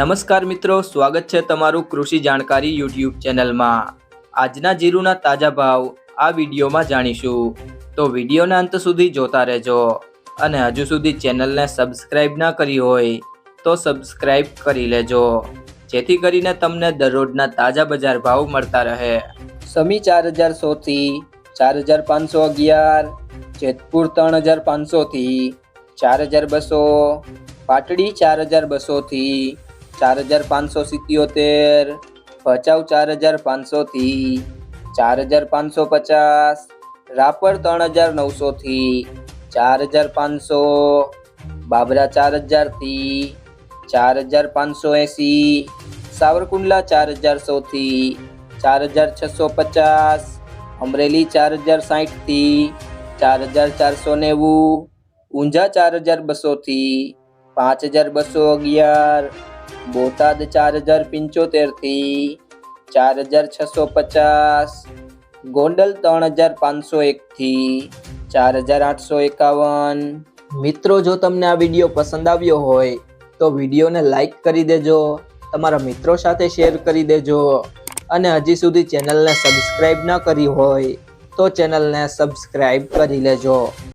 નમસ્કાર મિત્રો, સ્વાગત છે તમારું કૃષિ જાણકારી યુટ્યુબ ચેનલમાં. આજના જીરુના તાજા ભાવ આ વિડીયોમાં જાણીશું. તો વિડીયોના અંત સુધી જોતા રહેજો અને હજુ સુધી ચેનલને સબસ્ક્રાઇબ ના કરી હોય તો સબસ્ક્રાઇબ કરી લેજો, જેથી કરીને તમને દરરોજના તાજા બજાર ભાવ મળતા રહે. સમી ચાર હજાર સોથી ચાર હજાર પાંચસો અગિયાર, જેતપુર ત્રણ હજાર પાંચસોથી ચાર હજાર બસો, પાટડી ચાર હજાર બસોથી ચાર હજાર પાંચસો સિત્યોતેર ભચાઉ ચાર હજાર પાંચસોથી ચાર હજાર પાંચસો પચાસ રાપર ત્રણ હજાર નવસોથી ચાર હજાર પાંચસો બાબરા ચાર હજારથી ચાર હજાર પાંચસો એંસી સાવરકુંડલા ચાર હજાર સોથી ચાર હજાર છસો પચાસ અમરેલી ચાર હજાર સાહીઠથી ચાર હજાર ચારસો નેવું ઊંઝા ચાર હજાર બસોથી પાંચ હજાર બસો અગિયાર બોટાદ ચાર હજાર પંચોતેરથી ચાર હજાર છસો પચાસ. ગોંડલ ત્રણ હજાર પાંચસો એકથી ચાર હજાર આઠસો એકાવન. મિત્રો, જો તમને આ વીડિયો પસંદ આવ્યો હોય, તો વિડીયોને લાઈક કરી દેજો, તમારા મિત્રો સાથે શેર કરી દેજો, અને હજી સુધી ચેનલને સબસ્ક્રાઈબ ન કરી હોય, તો ચેનલને સબસ્ક્રાઈબ કરી લેજો.